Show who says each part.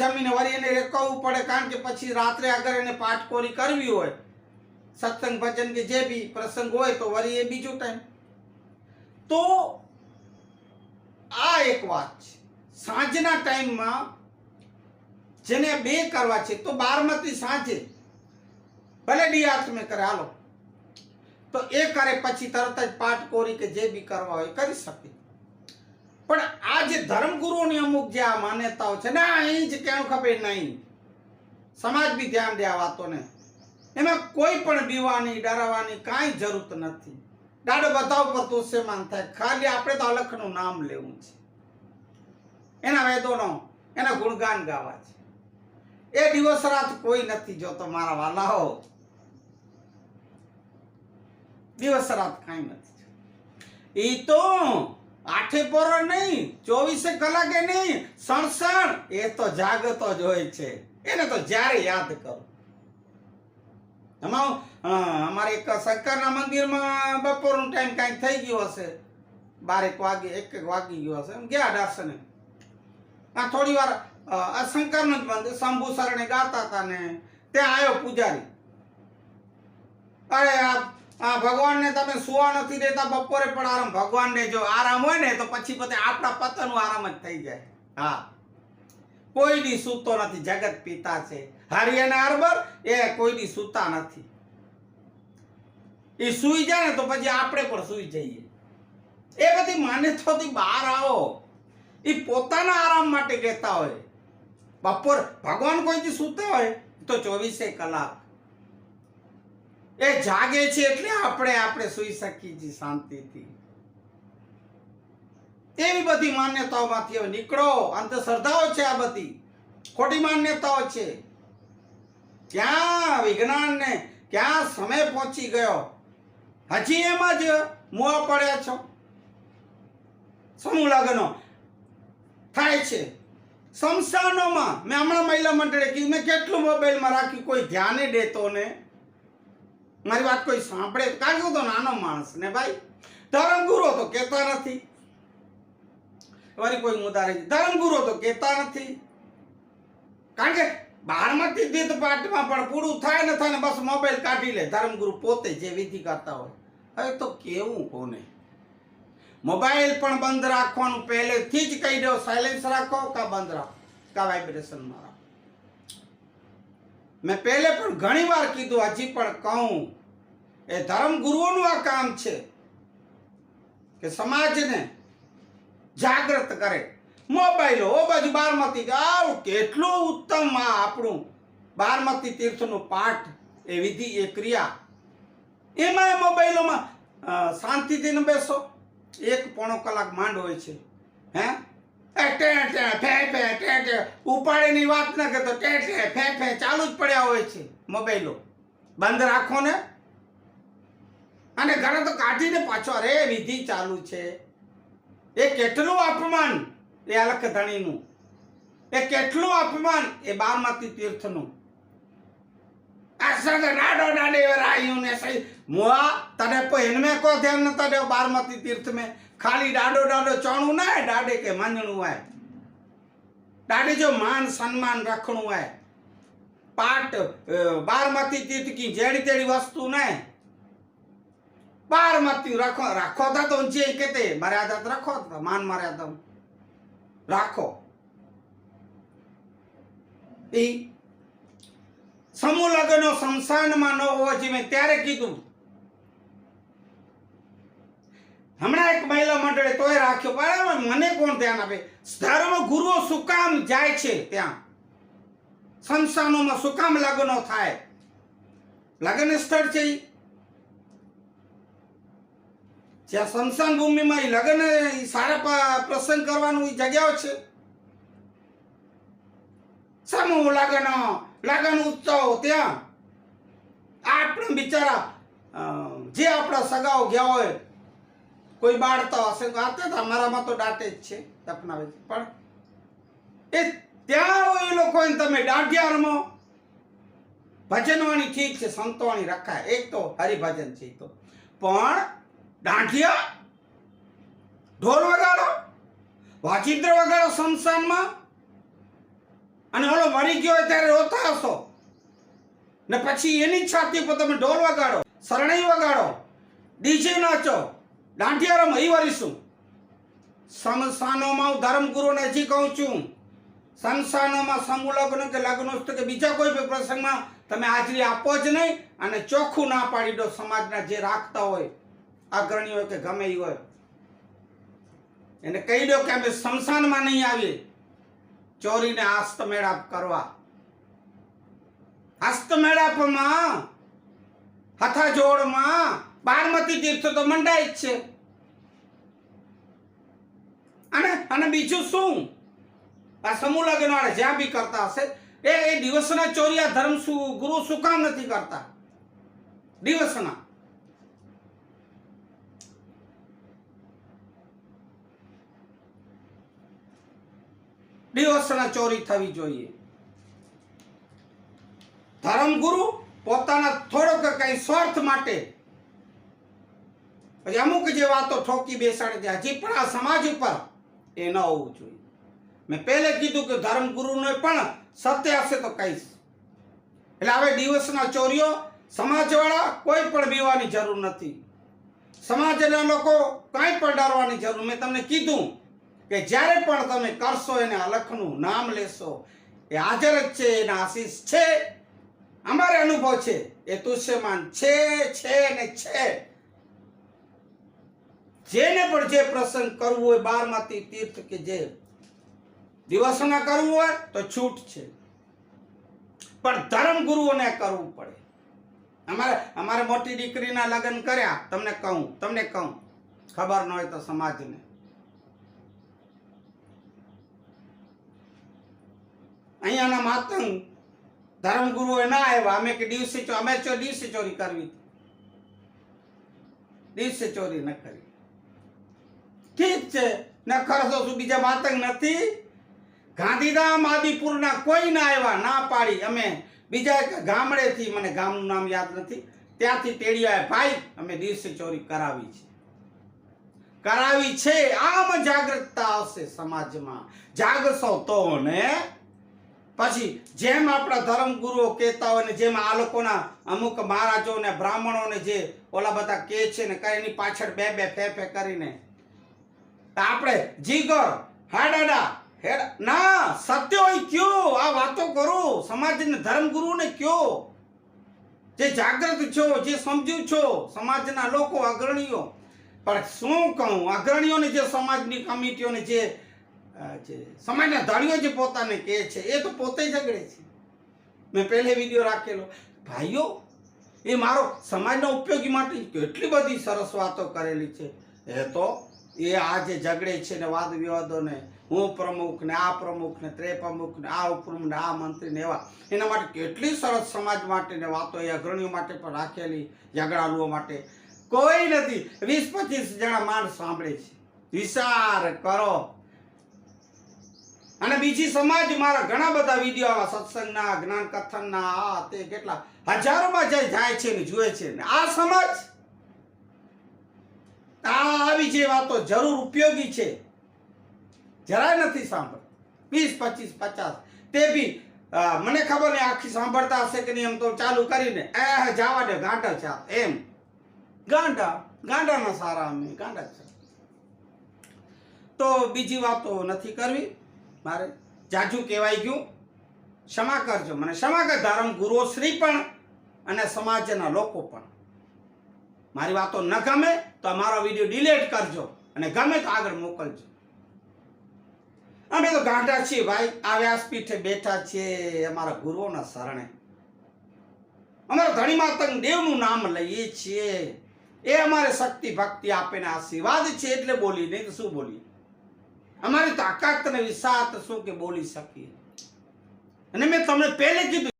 Speaker 1: જમીને વળી એને રેકવવું પડે, કારણ કે પછી રાત્રે અગર એને પાઠકોરી કરવી હોય, સત્સંગ ભજન કે જે બી પ્રસંગ હોય, તો વળી એ બીજો ટાઈમ તો આ એક વાત છે. સાંજના ટાઈમમાં જેને બે કરવા છે, તો બારમાંથી સાંજે ભલે ડી મેં કરે, હાલો. તો એ કરે, પછી તરત જ પાઠકોરી કે જે બી કરવા હોય કરી શકે. પણ આ જે ધર્મગુરુની અમુક જે આ માન્યતાઓ છે, ને, અહીં જ કેમ ખબર નહીં. સમાજ બી ધ્યાન દે આ વાતોને. એમાં કોઈ પણ બીવાની ડરાવવાની કાંઈ જરૂરત નથી. દાડો બધા ઉપર દુષ્યમાન થાય. ખાલી આપણે તો અલખનું નામ લેવું છે. એના વેદોનો, એના ગુણગાન ગાવા છે. એ દિવસ રાત કોઈ નથી જોતો મારા વાલાઓ. દિવસ રાત કાંઈ નથી એ તો આઠે પર નહીં, ચોવીસે કલાકે નહીં સણસણ એ તો જાગતો જ હોય છે. એને તો જ્યારે યાદ કરો. એમાં અમારે એક શંકરના મંદિરમાં બપોરનો ટાઈમ કાંઈક થઈ ગયો હશે. બારેક વાગે, એક એક વાગી ગયો હશે. એમ ગયા દર્શને. આ થોડી વાર આ શંકરનું જ મંદિર, શંભુ શરણે ગાતા હતા ને, ત્યાં આવ્યો પૂજારી. અરે, આ આ ભગવાનને તમે સુવા નથી દેતા, બપોરે પણ આરામ. ભગવાનને જો આરામ હોય ને, તો પછી બધે આપણા પતનનું આરામ જ થઈ જાય. હા. કોઈ દી સૂતો નથી, જગત પિતા છે. હરિયાના અરબર એ કોઈ દી સૂતા નથી. એ સૂઈ જાય ને તો પછી આપણે પણ સૂઈ જઈએ. એ બધી માન્યતાઓથી બહાર આવો. એ પોતાના આરામ માટે કહેતા હોય. બપોર ભગવાન કોઈથી સૂતા હોય, તો ચોવીસે કલાક. એ જાગે છે એટલે આપણે આપણે સૂઈ શકીએ છીએ શાંતિથી. એવી બધી માન્યતાઓમાંથી હવે નીકળો. અંધશ્રદ્ધાઓ છે આ બધી. ખોટી માન્યતાઓ છે. ક્યાં વિજ્ઞાનને ક્યાં સમય પહોંચી ગયો? હજી એમાં જ મોહ પડ્યા છો. સમૂહ લગ્નો? થાય છે. સંસ્થાનોમાં મેં હમણાં મહિલા મંડળે કીધું, મેં કેટલું મોબાઈલમાં રાખ્યું? કોઈ ધ્યાને દેતો ને. મારી વાત કોઈ સાંભળે કારણ કે તો નાનો માણસ ને ભાઈ. ધર્મગુરુ તો કહેતા નથી. વળી કોઈ મુદ્દા રહી તો કહેતા નથી. કારણ કે બારમતી દીધ પાઠમાં પણ પૂરું થાય ને થાય ને બસ મોબાઈલ કાઢી લે. ધર્મગુરુ પોતે જે વિધિ કરતા હોય. હવે તો કેવું કોને? મોબાઈલ પણ બંધ રાખવાનું પહેલેથી જ કહી દો. સાયલેન્સ રાખો કા બંધ રાખો? કા વાઇબ્રેશનમાં રાખો? મેં પહેલે પણ ઘણી વાર કીધું, હજી પણ કહું. એ ધર્મગુરુઓનું આ કામ છે કે સમાજને જાગૃત કરે. મોબાઈલો, ઓ બાજુ બારમતી, આવું કેટલું ઉત્તમ આ આપણું બારમતી તીર્થનું પાઠ એ વિધિ, એ ક્રિયા. એમાં મોબાઈલોમાં શાંતિથી ન બેસો. એક પોણો કલાક માંડ હોય છે. હે? ઉપાડેની વાત ન કરતો ટેટ ફે ફે ચાલુ જ પડ્યા હોય છે મોબાઈલો. બંધ રાખો ને. અને ઘણા તો કાઢીને પાછો, અરે, વિધિ ચાલુ છે. એ કેટલું અપમાન, એ અલખધણીનું. એ કેટલું અપમાન, એ બારમતી તીર્થનું. રાડો રાડે રાયું ને સહી. મુઆ, તને કોઈ હિનમે કો ધ્યાન ન તને બારમતી તીર્થ મેં ખાલી ડાડો ડાડો ચણું ના ડાડે કે માંજણું હોય. ડાડે જો માન સન્માન રાખણું હોય. પાટ બારમતી તીતકી જેડી તેડી વસ્તુ ને બારમતી રાખો રાખો તા તો જે કેતે મર્યાદા રાખો તા, માન મર્યાદા. રાખો. એ સમૂહ લગ્નો સંસારમાં ન હોવા જોઈએ ત્યારે કીધું. હમણાં એક મહિલા મંડળે તોય રાખ્યો, પણ મને કોણ ધ્યાન આપે? ધર્મ ગુરુઓ શું જાય છે ત્યાં? સંસ્થાનોમાં શું કામ લગ્નો થાય? લગ્ન સ્થળ છે. જ્યાં સંસાન ભૂમિમાં એ લગ્ન સારા પ્રસંગ કરવાનું એ જગ્યાઓ છે. સમૂહ લગ્ન લગ્ન ઉત્સવ ત્યાં. આપણે બિચારા જે આપણા સગાઓ ગયા હોય કોઈ બાળતા હશે તો આતે તો અમારામાં તો દાંતે જ છે દફનાવે છે. પણ એ ત્યાં એ લોકોને તમે દાઢિયા રમો. ભજનવાણી ઠીક છે, સંતવાણી રખાય. એક તો હરિભજન છે તો. પણ દાંઢિયા ઢોલ વગાડો, વાચિત્ર વગાડો સંસારમાં અને મરી ગયો હોય ત્યારે રોતા હશો. ને પછી એની છાતી પર તમે ઢોલ વગાડો, શરણાઈ વગાડો, ડીજે નાચો. દાંડિયા રમો એ વરીશું સમસાનોમાં હું ધર્મગુરુને હજી કહું છું. સંસ્થાનોમાં સમૂહ કે લગ્ન કે બીજા કોઈ બી પ્રસંગમાં તમે હાજરી આપો જ નહીં અને ચોખ્ખું ના પાડી દો સમાજના જે રાખતા હોય, અગ્રણી હોય કે ગમે એ હોય. એને કહી દો કે અમે સ્મશાનમાં નહીં આવીએ. ચોરીને હસ્તમેળાપ કરવા. હસ્તમેળાપમાં હથાજોડમાં બારમતી તીર્થ તો મંડાય જ છે. અને બીજું શું? આ સમૂહ લગ્ન વાળા જ્યાં બી કરતા હશે, એ એ દિવસના ચોરિયા ધર્મ શું ગુરુ શું કામ નથી કરતા? દિવસના. દિવસના ચોરી થવી જોઈએ. ધર્મગુરુ પોતાના થોડોક કઈ સ્વાર્થ માટે, પછી અમુક જે વાતો ઠોકી બેસાડે છે હજી પણ આ સમાજ ઉપર એ ન હોવું જોઈએ. મેં પહેલે કીધું કે ધર્મગુરુને પણ સત્ય હશે તો કહીશ એટલે હવે દિવસના ચોરીઓ સમાજવાળા કોઈ પણ બીવાની જરૂર નથી. સમાજના લોકો કાંઈ પણ ડરવાની જરૂર. મેં તમને કીધું કે જ્યારે પણ તમે કરશો એને અલખનું નામ લેશો, એ હાજર જ છે, એના આશીષ છે. અમારે અનુભવ છે, એ તુષ્યમાન છે છે ને છે. જેને પણ જે પ્રસંગ કરવું હોય, બારમાંથી તીર્થ કે જે દિવસના કરવું હોય, તો છૂટ છે. પણ ધર્મ ગુરુઓને કરવું પડે. અમારે અમારે મોટી દીકરીના લગ્ન કર્યા, તમને કહું તમને કહું, ખબર ન હોય તો સમાજને. અહીંયાના માતંગ ધર્મગુરુઓ ના આવ્યા. અમે કે દિવસે અમે દિવસે ચોરી કરવી. દિવસે ચોરી ન કરી. ઠીક છે. ને ખરસો શું? બીજા માતંગ નથી. ગાંધીધામ, આદિપુરના કોઈ ના આવ્યા, ના પાડી. અમે બીજા એક ગામડેથી, મને ગામનું નામ યાદ નથી, ત્યાંથી તેડી આવ્યા ભાઈ, અમે દિવસે ચોરી કરાવી છે. કરાવી છે. આમ જાગૃતતા આવશે સમાજમાં. જાગશો તો ને? પછી જેમ આપણા ધર્મગુરુઓ કહેતા હોય ને, જેમ આ લોકોના અમુક મહારાજો ને બ્રાહ્મણોને જે ઓલા બધા કહે છે ને કઈ એની પાછળ બે બે ફે ફે કરીને આપણે જીગર, હાડાડા, હેડ, ના, સત્ય હોય કયો? આ વાતો કરો. સમાજને ધર્મગુરુને કયો? જે જાગૃત છો, જે સમજુ છો, સમાજના લોકો, અગ્રણીઓ. પણ શું કહું? અગ્રણીઓને જે સમાજની કમિટીઓને જે જે સમાજના ધણીઓ જે પોતાને કહે છે, એ તો પોતે ઝઘડે છે. મેં પહેલે વીડિયો રાખેલો. ભાઈઓ, એ મારો સમાજના ઉપયોગી માટે કેટલી બધી સરસ વાતો કરેલી છે. એ તો એ આ જે ઝઘડે છે ને વાદ વિવાદોને હું પ્રમુખ ને, આ પ્રમુખ ને ત્રે પ્રમુખ ને, આ ઉપપ્રમુખ ને, આ મંત્રી ને, એવા. એના માટે કેટલી સરસ સમાજ માટે ને વાતો એ અગ્રણીઓ માટે પણ રાખેલી, ઝઘડાળુઓ માટે. કોઈ નથી. વીસ પચીસ જણા માણસ સાંભળે છે. વિચાર કરો. અને બીજી સમાજ મારા ઘણા બધા વીડિયો આવા સત્સંગના જ્ઞાન કથનના આ, તે કેટલા. હજારોમાં જાય જાય છે ને, જુએ છે આ સમાજ આ આવી જે વાતો જરૂર ઉપયોગી છે. જરાય નથી સાંભળતી. વીસ, પચીસ, પચાસ. તે બી મને ખબર નહીં આખી સાંભળતા હશે કે નહીં એમ તો ચાલુ કરીને. એ જવા દે ગાંડા ચા, એમ. ગાંડા ગાંડાના સારા અમે ગાંડા છે તો બીજી વાતો નથી કરવી. મારે જાજુ કહેવાય ગયું. ક્ષમા કરજો. મને ક્ષમા કર. ધર્મ ગુરુઓ શ્રી પણ અને સમાજના લોકો પણ. મારી વાતો ન ગમે તો મારો વીડિયો ડિલીટ કરજો અને ગમે તો આગળ મોકલજો. અમે તો ગાંઠા છીએ ભાઈ. આ વ્યાસપીઠે બેઠા છીએ અમારા ગુરુઓના શરણે. અમારા ધણી માતંગ દેવનું નામ લઈએ છીએ. એ અમારે શક્તિ ભક્તિ આપીને આશીર્વાદ છે એટલે બોલી, નહીં તો શું બોલીએ? અમારી તાકાત અને વિસાત શું કે બોલી શકીએ? અને મેં તમને પહેલે કીધું